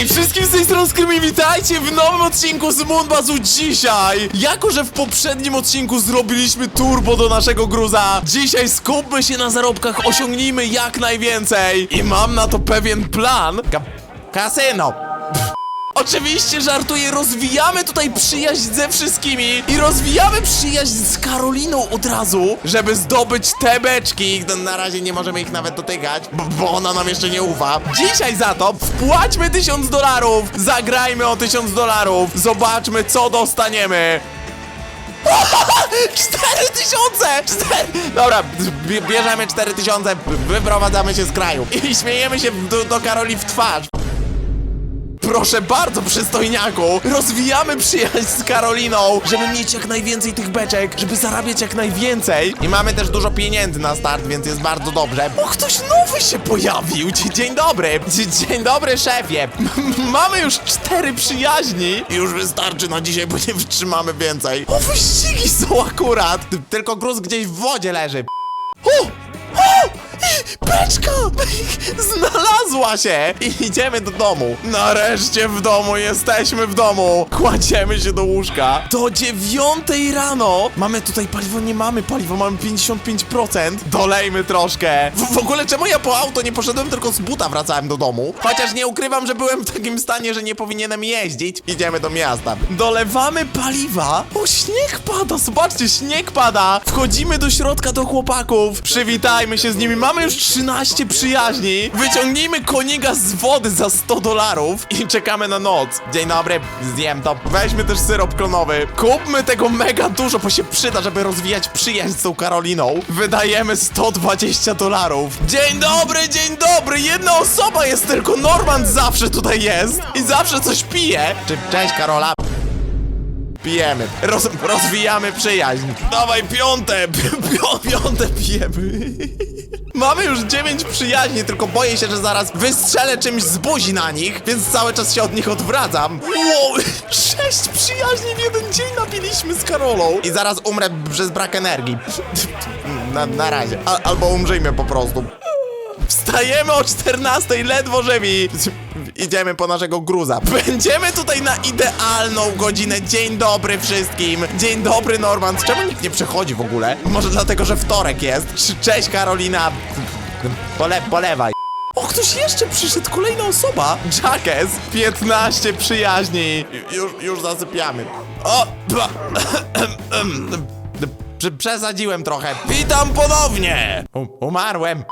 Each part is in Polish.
Hej, wszystkim z tej strony Skrymi, witajcie w nowym odcinku z Moonbazu dzisiaj! Jako, że w poprzednim odcinku zrobiliśmy turbo do naszego gruza, dzisiaj skupmy się na zarobkach, osiągnijmy jak najwięcej! I mam na to pewien plan. Ka kasyno! Oczywiście żartuję, rozwijamy tutaj przyjaźń ze wszystkimi i rozwijamy przyjaźń z Karoliną od razu, żeby zdobyć te beczki. No, Na razie nie możemy ich nawet dotykać, bo, ona nam jeszcze nie ufa. Dzisiaj za to wpłaćmy tysiąc dolarów, zagrajmy o tysiąc dolarów, zobaczmy co dostaniemy. Cztery tysiące! Cztery... Dobra, bie- bierzemy cztery tysiące, wyprowadzamy się z kraju i śmiejemy się do, do Karoli w twarz. Proszę bardzo, przystojniaku! Rozwijamy przyjaźń z Karoliną, żeby mieć jak najwięcej tych beczek, żeby zarabiać jak najwięcej. I mamy też dużo pieniędzy na start, więc jest bardzo dobrze. O, ktoś nowy się pojawił! Dzie- Dzień dobry! Dzie- Dzień dobry, szefie! Mamy już cztery przyjaźni! Już wystarczy na dzisiaj, bo nie wytrzymamy więcej. O, wyścigi są akurat! Ty- Tylko gruz gdzieś w wodzie leży. O! Beczka! Znalazła się! I idziemy do domu. Nareszcie w domu, jesteśmy w domu. Kładziemy się do łóżka. Do dziewiątej rano. Mamy tutaj paliwo, nie mamy paliwa, mamy 55%. Dolejmy troszkę. W, w ogóle czemu ja po auto nie poszedłem, tylko z buta wracałem do domu? Chociaż nie ukrywam, że byłem w takim stanie, że nie powinienem jeździć. Idziemy do miasta. Dolewamy paliwa. O, śnieg pada, zobaczcie, śnieg pada. Wchodzimy do środka do chłopaków. Przywitajmy się z nimi. Mamy już 13 przyjaźni. Wyciągnijmy koniga z wody za 100 dolarów i czekamy na noc. Dzień dobry, zjem to. Weźmy też syrop klonowy. Kupmy tego mega dużo, bo się przyda, żeby rozwijać przyjaźń z tą Karoliną. Wydajemy 120 dolarów. Dzień dobry, dzień dobry. Jedna osoba jest tylko. Norman zawsze tutaj jest i zawsze coś pije. Cześć Karola. Pijemy. Roz, rozwijamy przyjaźń. Dawaj piąte! Pią, piąte pijemy. Mamy już dziewięć przyjaźni, tylko boję się, że zaraz wystrzelę czymś z buzi na nich, więc cały czas się od nich odwracam. Wow, sześć przyjaźni w jeden dzień napiliśmy z Karolą. I zaraz umrę przez brak energii. Na, na razie. A, albo umrzyjmy po prostu. Wstajemy o 14, ledwo żywi. Idziemy po naszego gruza. Będziemy tutaj na idealną godzinę. Dzień dobry wszystkim. Dzień dobry, Norman. Czemu nikt nie przechodzi w ogóle? Może dlatego, że wtorek jest. Cze- Cześć, Karolina. Pole, polewaj. O, ktoś jeszcze przyszedł, kolejna osoba. Jackes, 15 przyjaźni. Już, już zasypiamy. O, Przesadziłem trochę. Witam ponownie! U umarłem.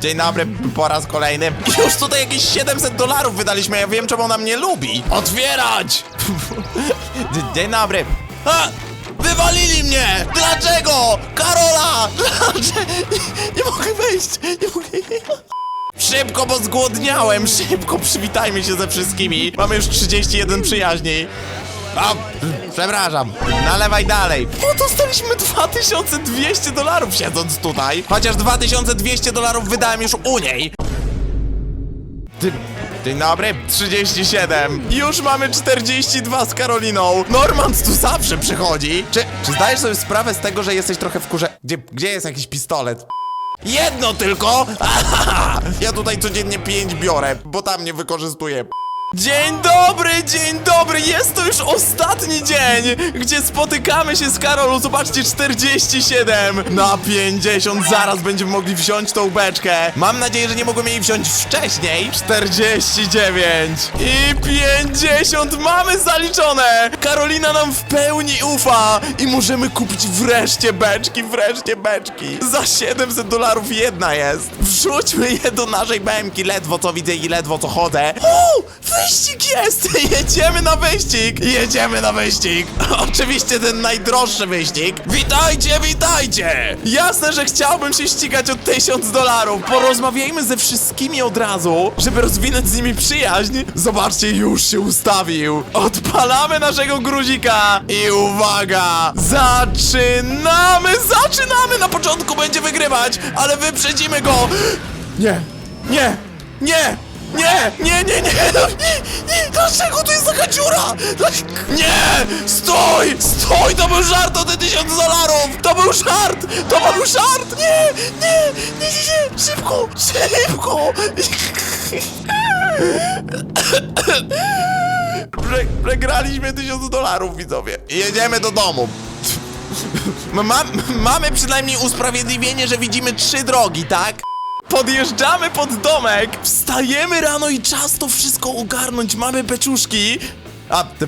Dzień dobry, po raz kolejny. Już tutaj jakieś 700 dolarów wydaliśmy, ja wiem czemu ona mnie lubi. Otwierać! Dzie- Dzień dobry. A! Wywalili mnie! Dlaczego? Karola! Dlaczego? Nie mogę wejść, nie mogę... Szybko, bo zgłodniałem! Szybko, przywitajmy się ze wszystkimi. Mamy już 31 przyjaźni. A, przepraszam, nalewaj dalej. O, dostaliśmy 2200 dolarów siedząc tutaj. Chociaż 2200 dolarów wydałem już u niej. Ty, dzień dobry, 37. Już mamy 42 z Karoliną. Normand tu zawsze przychodzi. Czy, czy zdajesz sobie sprawę z tego, że jesteś trochę w kurze... Gdzie, gdzie jest jakiś pistolet? Jedno tylko! Ahaha! Ja tutaj codziennie pięć biorę, bo tam nie wykorzystuję. Dzień dobry, dzień dobry! Jest to już ostatni dzień, gdzie spotykamy się z Karolą. Zobaczcie, 47 na 50. Zaraz będziemy mogli wziąć tą beczkę. Mam nadzieję, że nie mogłem jej wziąć wcześniej. 49 i 50. Mamy zaliczone! Karolina nam w pełni ufa i możemy kupić wreszcie beczki, wreszcie beczki. Za 700 dolarów jedna jest. Wrzućmy je do naszej BMki. Ledwo co widzę i ledwo co chodzę. O! Wyścig jest! Jedziemy na wyścig! Jedziemy na wyścig! Oczywiście ten najdroższy wyścig. Witajcie, witajcie! Jasne, że chciałbym się ścigać o 1000 dolarów. Porozmawiajmy ze wszystkimi od razu, żeby rozwinąć z nimi przyjaźń. Zobaczcie, już się ustawił. Odpalamy naszego gruzika i uwaga! Zaczynamy! Zaczynamy! Na początku będzie wygrywać, ale wyprzedzimy go! Nie! Nie! Nie! Nie, nie, nie, nie, nie, dlaczego tu jest taka dziura? Dla- Nie, stój, stój, to był żart o te tysiąc dolarów, to był żart, to był żart, nie, nie, nie, nie, nie, szybko, szybko. Prze przegraliśmy tysiąc dolarów, widzowie. Jedziemy do domu. Ma mamy przynajmniej usprawiedliwienie, że widzimy trzy drogi, tak? Podjeżdżamy pod domek, wstajemy rano i czas to wszystko ogarnąć. Mamy beczuszki. A, te,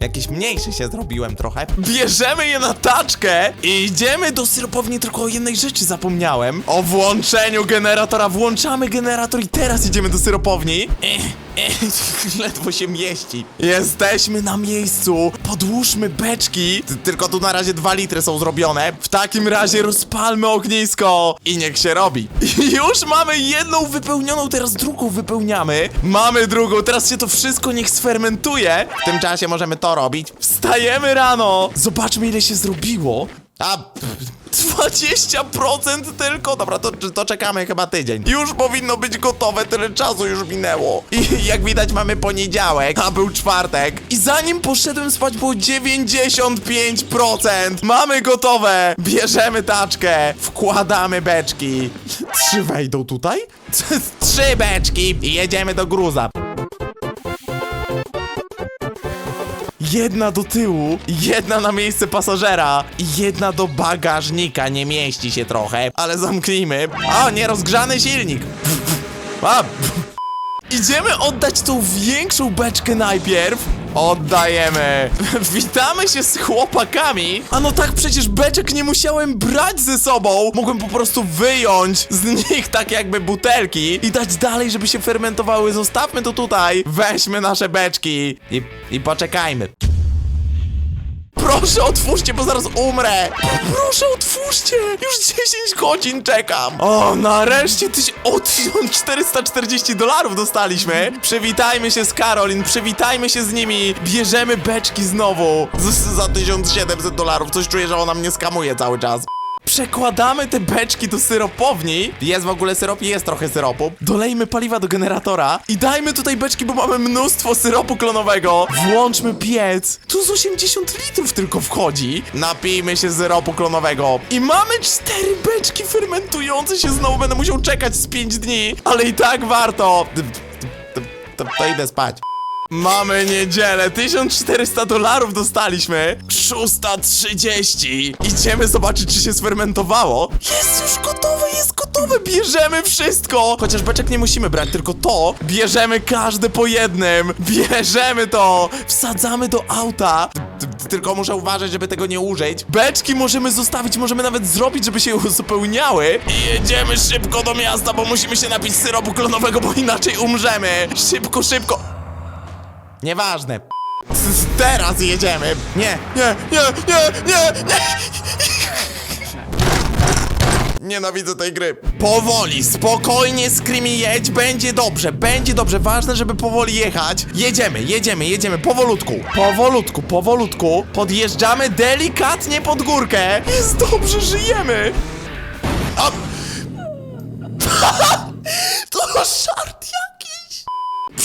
jakieś mniejsze się zrobiłem trochę. Bierzemy je na taczkę i idziemy do syropowni, tylko o jednej rzeczy zapomniałem. O włączeniu generatora. Włączamy generator i teraz idziemy do syropowni. Ech, ledwo się mieści. Jesteśmy na miejscu. Podłóżmy beczki. Ty- Tylko tu na razie dwa litry są zrobione. W takim razie rozpalmy ognisko i niech się robi. Już mamy jedną wypełnioną, teraz drugą wypełniamy. Mamy drugą, teraz się to wszystko niech sfermentuje. W tym czasie możemy to robić. Wstajemy rano. Zobaczmy ile się zrobiło. A, pff, 20% tylko? Dobra, to, to czekamy chyba tydzień. Już powinno być gotowe, tyle czasu już minęło. I jak widać mamy poniedziałek, a był czwartek. I zanim poszedłem spać było 95%. Mamy gotowe. Bierzemy taczkę, wkładamy beczki. Trzy wejdą tutaj? Trzy beczki i jedziemy do gruza. Jedna do tyłu, jedna na miejsce pasażera i jedna do bagażnika. Nie mieści się trochę, ale zamknijmy. O, nierozgrzany silnik. A, Idziemy oddać tą większą beczkę najpierw. Oddajemy. Witamy się z chłopakami. A no tak, przecież beczek nie musiałem brać ze sobą. Mogłem po prostu wyjąć z nich tak jakby butelki i dać dalej, żeby się fermentowały. Zostawmy to tutaj. Weźmy nasze beczki i, i poczekajmy. Proszę otwórzcie, bo zaraz umrę! Proszę otwórzcie! Już 10 godzin czekam! O, nareszcie tyś... O, 1440 dolarów dostaliśmy! Przywitajmy się z Karolin, przywitajmy się z nimi! Bierzemy beczki znowu! Z, za 1700 dolarów, coś czuję, że ona mnie skamuje cały czas. Przekładamy te beczki do syropowni. Jest w ogóle syrop, jest trochę syropu. Dolejmy paliwa do generatora i dajmy tutaj beczki, bo mamy mnóstwo syropu klonowego. Włączmy piec. Tu z 80 litrów tylko wchodzi. Napijmy się syropu klonowego. I mamy cztery beczki fermentujące się. Znowu będę musiał czekać z 5 dni, ale i tak warto. To, to, idę spać. Mamy niedzielę, 1400 dolarów dostaliśmy. 630 Idziemy zobaczyć, czy się sfermentowało. Jest już gotowe, jest gotowe, bierzemy wszystko. Chociaż beczek nie musimy brać, tylko to. Bierzemy każdy po jednym. Bierzemy to, wsadzamy do auta. Tylko muszę uważać, żeby tego nie użyć. Beczki możemy zostawić, możemy nawet zrobić, żeby się uzupełniały. I jedziemy szybko do miasta, bo musimy się napić syropu klonowego, bo inaczej umrzemy. Szybko, szybko Nieważne. Teraz jedziemy. Nie, nie, nie, nie, nie, nie. Nienawidzę tej gry. Powoli, spokojnie, Screamy, jedź, będzie dobrze, będzie dobrze. Ważne, żeby powoli jechać. Jedziemy, jedziemy, jedziemy, powolutku. Powolutku, powolutku. Podjeżdżamy delikatnie pod górkę. Jest dobrze, żyjemy. A... to żart jakiś.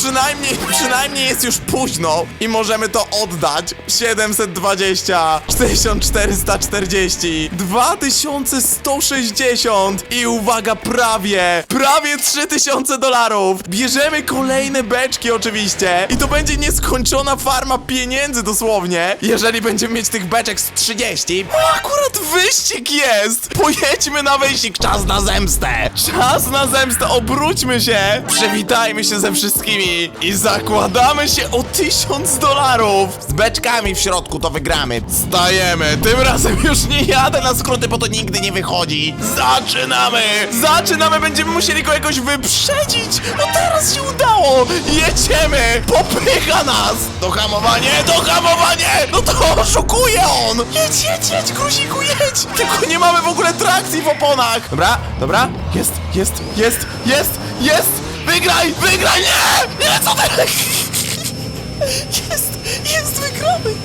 Przynajmniej, przynajmniej jest już późno i możemy to oddać. 720, 1440, 2160 i uwaga, prawie, prawie 3000 dolarów. Bierzemy kolejne beczki oczywiście i to będzie nieskończona farma pieniędzy dosłownie, jeżeli będziemy mieć tych beczek z 30. O, akurat wyścig jest! Pojedźmy na wyścig, czas na zemstę! Czas na zemstę, obróćmy się! Przywitajmy się ze wszystkimi i zakładamy się o 1000 dolarów! Z beczkami w środku to wygramy. Stajemy, tym razem już nie jadę na skróty, bo to nigdy nie wychodzi. Zaczynamy! Zaczynamy, będziemy musieli go jakoś wyprzedzić! No teraz się udało! Jedziemy! Popycha nas! Dohamowanie, dohamowanie! No to oszukuje on! Jedź, jedź, jedź, gruziku, jedź! Tylko nie mamy w ogóle trakcji w oponach! Dobra, dobra, jest, jest, jest, jest, jest! Wygraj, wygraj, nie! Nie, co ty? Jest, jest, wygramy!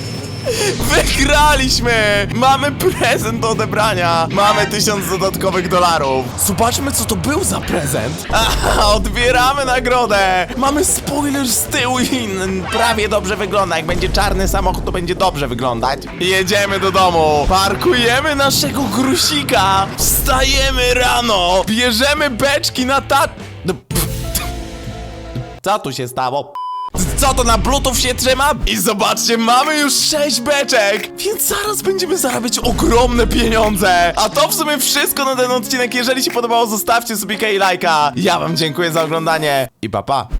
Wygraliśmy! Mamy prezent do odebrania! Mamy tysiąc dodatkowych dolarów! Zobaczmy, co to był za prezent! Aha, odbieramy nagrodę! Mamy spoiler z tyłu i prawie dobrze wygląda. Jak będzie czarny samochód, to będzie dobrze wyglądać. Jedziemy do domu! Parkujemy naszego grusika! Wstajemy rano! Bierzemy beczki na ta... Co tu się stało? Co to na bluetooth się trzyma? I zobaczcie, mamy już 6 beczek, więc zaraz będziemy zarabiać ogromne pieniądze. A to w sumie wszystko na ten odcinek. Jeżeli się podobało, zostawcie sobie lajka. Ja wam dziękuję za oglądanie i pa pa.